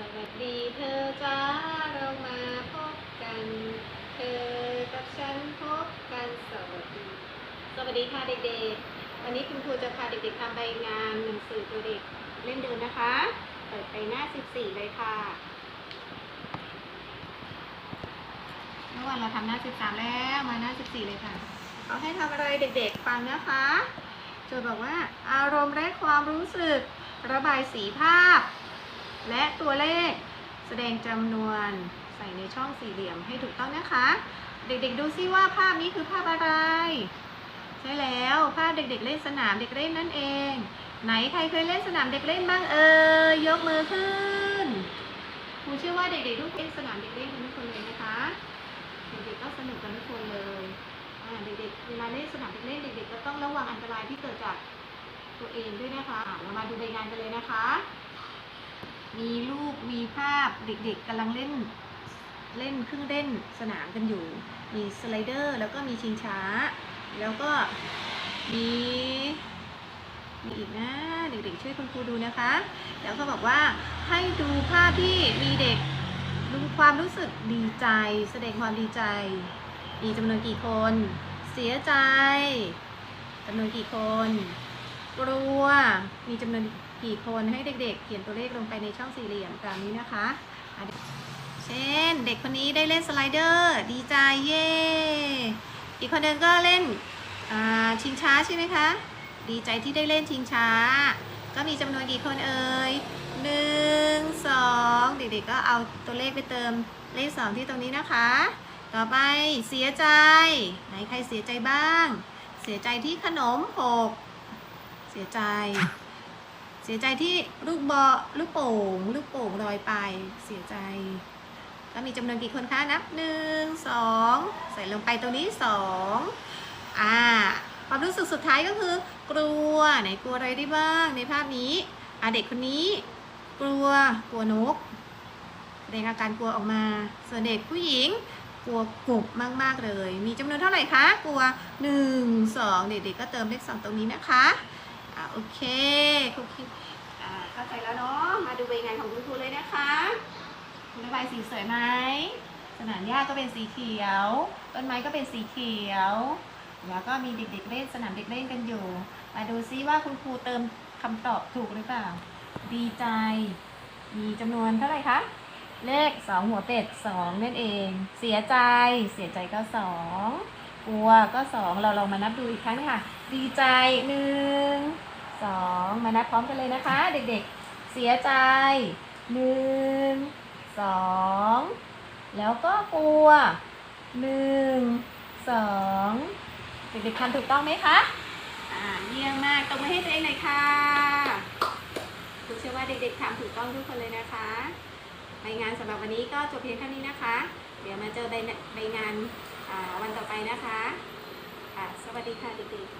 วัสดีเธอจ้าเรามาพบกัน เธอกับฉันพบกันสวัสดี สวัสดีค่ะเด็กๆ วันนี้คุณครูจะพาเด็กๆทำใบงานหนังสือตัวเด็กเล่นเดินนะคะ เปิดไปหน้า 14 เลยค่ะ เมื่อวานเราทำหน้า 13 แล้วมาหน้า 14 เลยค่ะเขาให้ทำอะไรเด็กๆฟังนะคะโจทย์บอกว่าอารมณ์และความรู้สึก ระบายสีภาพ และตัวเลขแสดงจำนวนใส่ในช่องสี่เหลี่ยมให้ถูกต้องนะคะ เด็กๆดูซิว่าภาพนี้คือภาพอะไร ใช่แล้วภาพเด็กๆเล่นสนามเด็กเล่นนั่นเอง ไหนใครเคยเล่นสนามเด็กเล่นบ้างเอ่ยยกมือขึ้นครูเชื่อว่าเด็กๆทุกคนเล่นสนามเด็กเล่นทุกคนเลยนะคะเด็กๆก็สนุกกันทุกคนเลยเด็กๆเวลาเล่นสนามเด็กเล่นเด็ก ๆ ก็ต้องระวังอันตรายที่เกิดจากตัวเองด้วยนะคะอะเรามาดูใบงานกันเลยนะคะ มีรูปมีภาพเด็กๆกำลังเล่นเล่นเครื่องเล่นสนามกันอยู่ มีสไลเดอร์แล้วก็มีชิงช้า แล้วก็มีมีอีกนะเด็กๆช่วยคุณครูดูนะคะ แล้วก็บอกว่าให้ดูภาพที่มีเด็กดูความรู้สึกดีใจ แสดงความดีใจ มีจำนวนกี่คน เสียใจจำนวนกี่คน กลัวมีจำนวน กี่คนให้เด็กๆ เขียนตัวเลขลงไปในช่องสี่เหลี่ยมตามนี้นะคะ เช่นเด็กคนนี้ได้เล่นสไลเดอร์ ดีใจเย่อีกคนหนึ่งก็เล่นชิงช้าใช่ไหมคะ ดีใจที่ได้เล่นชิงช้า ก็มีจำนวนกี่คนเอ่ยหนึ่งสองเด็กๆก็เอาตัวเลขไปเติมเลขสองที่ตรงนี้นะคะ ต่อไปเสียใจ ไหนใครเสียใจบ้าง เสียใจที่ขนมหกเสียใจ สียใจที่ลูกบอลูกโป่ง ลูกโป่งลอยไป เสียใจก็มีจำนวนกี่คนคะ นับหนึ่งสองใส่ลงไปตรงนี้สองอ่าความรู้สึกสุดท้ายก็คือ กลัวไหนกลัวอะไรได้บ้างในภาพนี้อ่าเด็กคนนี้ กลัวกลัวนกแสดงอาการกลัวออกมาส่วนเด็กผู้หญิงกลัวกบมาก ๆ เลย มีจำนวนเท่าไหร่คะ กลัวหนึ่งสองเด็กๆก็เติมเลขสองตรงนี้นะคะ อ่าโอเคครูคิดอ่าเข้าใจแล้วเนาะมาดูใบงานของคุณครูเลยนะคะคุณระบายสีสวยไหมสนามหญ้าก็เป็นสีเขียว ต้นไม้ก็เป็นสีเขียว แล้วก็มีเด็กๆเล่นสนามเด็กเล่นกันอยู่ มาดูซิว่าคุณครูเติมคำตอบถูกหรือเปล่า ดีใจ มีจำนวนเท่าไหร่คะ เลขสองหัวเป็ดสองนั่นเอง เสียใจ เสียใจก็สองกลัวก็สองเราลองมานับดูอีกครั้งค่ะ ดีใจหนึ่ง สองมานับพร้อมกันเลยนะคะ เด็กๆ เสียใจหนึ่งสองแล้วก็กลัวหนึ่งสองเด็กๆทำถูกต้องไหมคะ อ่าเยี่ยมมากตบมือให้ตัวเองหน่อยค่ะคุณเชื่อว่าเด็กๆทำถูกต้องทุกคนเลยนะคะใบงานสำหรับวันนี้ก็จบเพียงเท่านี้นะคะ เดี๋ยวมาเจอใบใบงานวันต่อไปนะคะค่ะสวัสดีค่ะเด็กๆ